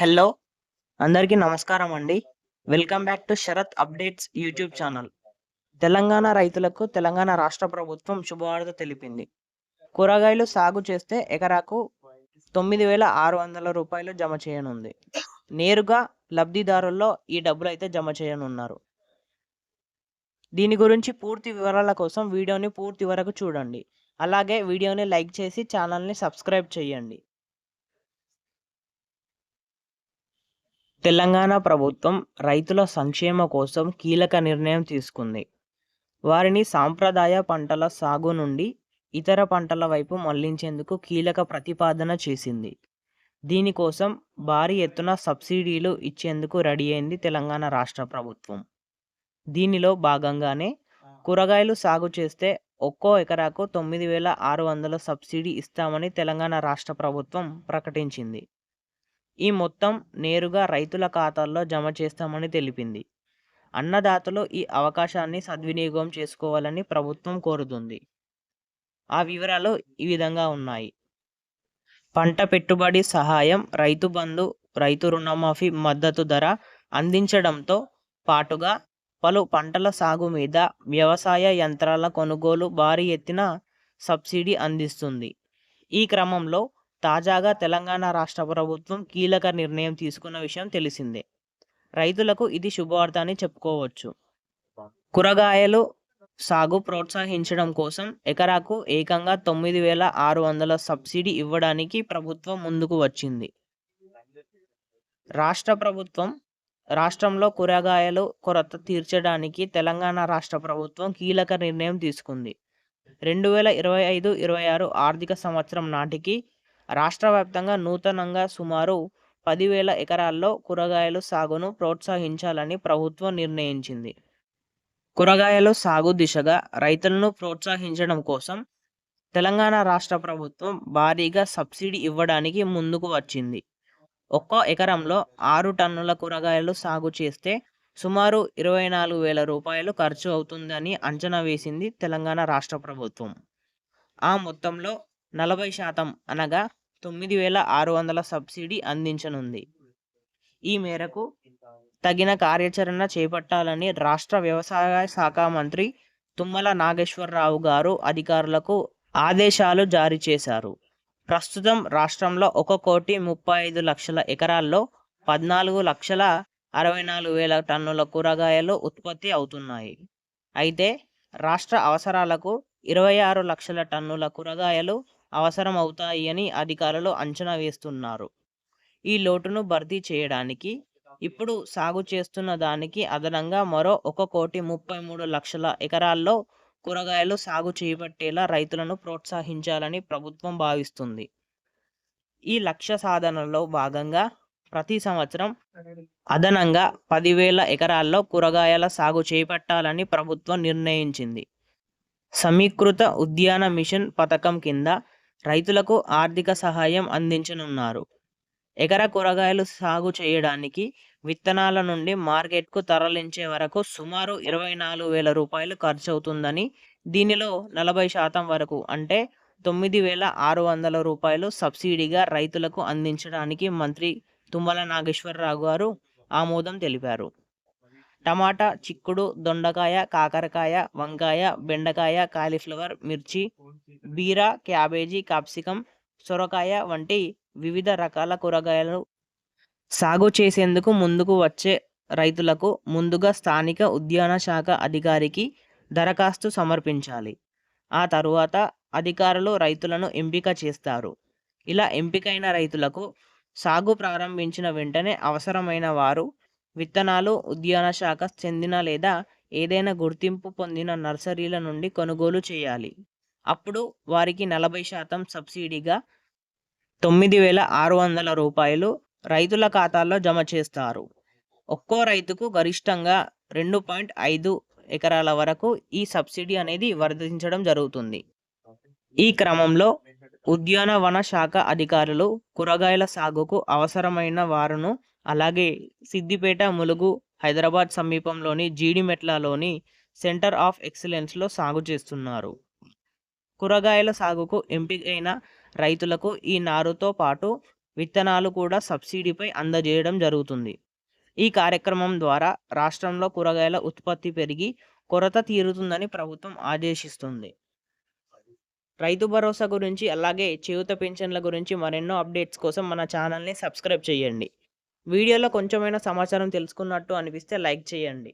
Hello అందరికీ నమస్కారం అండి. Welcome back to Sarath updates YouTube channel. Telangana రైతులకు తెలంగాణ రాష్ట్ర ప్రభుత్వం శుభవార్త తెలిపింది. కూరగాయలు సాగు చేస్తే ఎకరాకు తొమ్మిది వేల ఆరు వందల రూపాయలు జమ చేయనుంది. నేరుగా లబ్ధిదారుల్లో ఈ డబ్బులు అయితే జమ చేయనున్నారు. దీని గురించి పూర్తి వివరాల కోసం వీడియోని పూర్తి వరకు చూడండి. అలాగే వీడియోని లైక్ చేసి ఛానల్ని సబ్స్క్రైబ్ చేయండి. తెలంగాణ ప్రభుత్వం రైతుల సంక్షేమ కోసం కీలక నిర్ణయం తీసుకుంది. వారిని సాంప్రదాయ పంటల సాగు నుండి ఇతర పంటల వైపు మళ్ళించేందుకు కీలక ప్రతిపాదన చేసింది. దీనికోసం భారీ ఎత్తున సబ్సిడీలు ఇచ్చేందుకు రెడీ అయింది తెలంగాణ రాష్ట్ర ప్రభుత్వం. దీనిలో భాగంగానే కూరగాయలు సాగు చేస్తే ఒక్కో ఎకరాకు తొమ్మిది వేల ఆరు వందల సబ్సిడీ ఇస్తామని తెలంగాణ రాష్ట్ర ప్రభుత్వం ప్రకటించింది. ఈ మొత్తం నేరుగా రైతుల ఖాతాల్లో జమ చేస్తామని తెలిపింది. అన్నదాతలు ఈ అవకాశాన్ని సద్వినియోగం చేసుకోవాలని ప్రభుత్వం కోరుతుంది. ఆ వివరాలు ఈ విధంగా ఉన్నాయి. పంట పెట్టుబడి సహాయం రైతు బంధు రైతు రుణమాఫీ మద్దతు ధర అందించడంతో పాటుగా పలు పంటల సాగు మీద వ్యవసాయ యంత్రాల కొనుగోలు భారీ ఎత్తున సబ్సిడీ అందిస్తుంది. ఈ క్రమంలో తాజాగా తెలంగాణ రాష్ట్ర ప్రభుత్వం కీలక నిర్ణయం తీసుకున్న విషయం తెలిసిందే. రైతులకు ఇది శుభవార్త అని చెప్పుకోవచ్చు. కూరగాయలు సాగు ప్రోత్సహించడం కోసం ఎకరాకు ఏకంగా తొమ్మిది వేల ఆరు వందల సబ్సిడీ ఇవ్వడానికి ప్రభుత్వం ముందుకు వచ్చింది. రాష్ట్ర ప్రభుత్వం రాష్ట్రంలో కూరగాయలు కొరత తీర్చడానికి తెలంగాణ రాష్ట్ర ప్రభుత్వం కీలక నిర్ణయం తీసుకుంది. రెండు వేల ఇరవై ఐదు ఇరవై ఆరు ఆర్థిక సంవత్సరం నాటికి రాష్ట్ర వ్యాప్తంగా నూతనంగా సుమారు పదివేల ఎకరాల్లో కూరగాయలు సాగును ప్రోత్సహించాలని ప్రభుత్వం నిర్ణయించింది. కూరగాయలు సాగు దిశగా రైతులను ప్రోత్సహించడం కోసం తెలంగాణ రాష్ట్ర ప్రభుత్వం భారీగా సబ్సిడీ ఇవ్వడానికి ముందుకు వచ్చింది. ఒక్కో ఎకరంలో ఆరు టన్నుల కూరగాయలు సాగు చేస్తే సుమారు ఇరవై నాలుగు వేల రూపాయలు ఖర్చు అవుతుందని అంచనా వేసింది తెలంగాణ రాష్ట్ర ప్రభుత్వం. ఆ మొత్తంలో నలభై శాతం అనగా తొమ్మిది వేల ఆరు వందల సబ్సిడీ అందించనుంది. ఈ మేరకు తగిన కార్యాచరణ చేపట్టాలని రాష్ట్ర వ్యవసాయ శాఖ మంత్రి తుమ్మల నాగేశ్వరరావు గారు అధికారులకు ఆదేశాలు జారీ చేశారు. ప్రస్తుతం రాష్ట్రంలో ఒక కోటి ముప్పై ఐదు లక్షల ఎకరాల్లో పద్నాలుగు లక్షల అరవై నాలుగు వేల టన్నుల కూరగాయలు ఉత్పత్తి అవుతున్నాయి. అయితే రాష్ట్ర అవసరాలకు ఇరవై ఆరు లక్షల టన్నుల కూరగాయలు అవసరం అధికారులు అంచనా వేస్తున్నారు. ఈ లోటును భర్తీ చేయడానికి ఇప్పుడు సాగు చేస్తున్న దానికి అదనంగా మరో ఒక కోటి ముప్పై మూడు లక్షల ఎకరాల్లో కూరగాయలు సాగు చేపట్టేలా రైతులను ప్రోత్సహించాలని ప్రభుత్వం భావిస్తుంది. ఈ లక్ష్య సాధనలో భాగంగా ప్రతి సంవత్సరం అదనంగా పదివేల ఎకరాల్లో కూరగాయల సాగు చేపట్టాలని ప్రభుత్వం నిర్ణయించింది. సమీకృత ఉద్యాన మిషన్ పథకం కింద రైతులకు ఆర్థిక సహాయం అందించనున్నారు. ఎకర కూరగాయలు సాగు చేయడానికి విత్తనాల నుండి మార్కెట్కు తరలించే వరకు సుమారు ఇరవై నాలుగు వేల రూపాయలు ఖర్చు అవుతుందని దీనిలో నలభై శాతం వరకు అంటే తొమ్మిది వేల ఆరు వందల రూపాయలు సబ్సిడీగా రైతులకు అందించడానికి మంత్రి తుమ్మల నాగేశ్వరరావు గారు ఆమోదం తెలిపారు. టమాటా చిక్కుడు దొండకాయ కాకరకాయ వంకాయ బెండకాయ కాలీఫ్లవర్ మిర్చి బీర క్యాబేజీ కాప్సికం సొరకాయ వంటి వివిధ రకాల కూరగాయలను సాగు చేసేందుకు ముందుకు వచ్చే రైతులకు ముందుగా స్థానిక ఉద్యాన శాఖ అధికారికి దరఖాస్తు సమర్పించాలి. ఆ తరువాత అధికారులు రైతులను ఎంపిక చేస్తారు. ఇలా ఎంపికైన రైతులకు సాగు ప్రారంభించిన వెంటనే అవసరమైన వారు విత్తనాలు ఉద్యాన శాఖ చెందిన లేదా ఏదైనా గుర్తింపు పొందిన నర్సరీల నుండి కొనుగోలు చేయాలి. అప్పుడు వారికి నలభై శాతం సబ్సిడీగా తొమ్మిది వేల ఆరు వందల రూపాయలు రైతుల ఖాతాల్లో జమ చేస్తారు. ఒక్కో రైతుకు గరిష్టంగా రెండు పాయింట్ ఐదు ఎకరాల వరకు ఈ సబ్సిడీ అనేది వర్ధించడం జరుగుతుంది. ఈ క్రమంలో ఉద్యానవన శాఖ అధికారులు కూరగాయల సాగుకు అవసరమైన వారును అలాగే సిద్దిపేట ములుగు హైదరాబాద్ సమీపంలోని జీడిమెట్లలోని సెంటర్ ఆఫ్ ఎక్సలెన్స్లో సాగు చేస్తున్నారు. కూరగాయల సాగుకు ఎంపికైన రైతులకు ఈ నారుతో పాటు విత్తనాలు కూడా సబ్సిడీపై అందజేయడం జరుగుతుంది. ఈ కార్యక్రమం ద్వారా రాష్ట్రంలో కూరగాయల ఉత్పత్తి పెరిగి కొరత తీరుతుందని ప్రభుత్వం ఆదేశిస్తుంది. రైతు భరోసా గురించి అలాగే చేయుత పెన్షన్ల గురించి మరెన్నో అప్డేట్స్ కోసం మన ఛానల్ని సబ్స్క్రైబ్ చేయండి. వీడియోలో కొంచెమైనా సమాచారం తెలుసుకున్నట్టు అనిపిస్తే లైక్ చేయండి.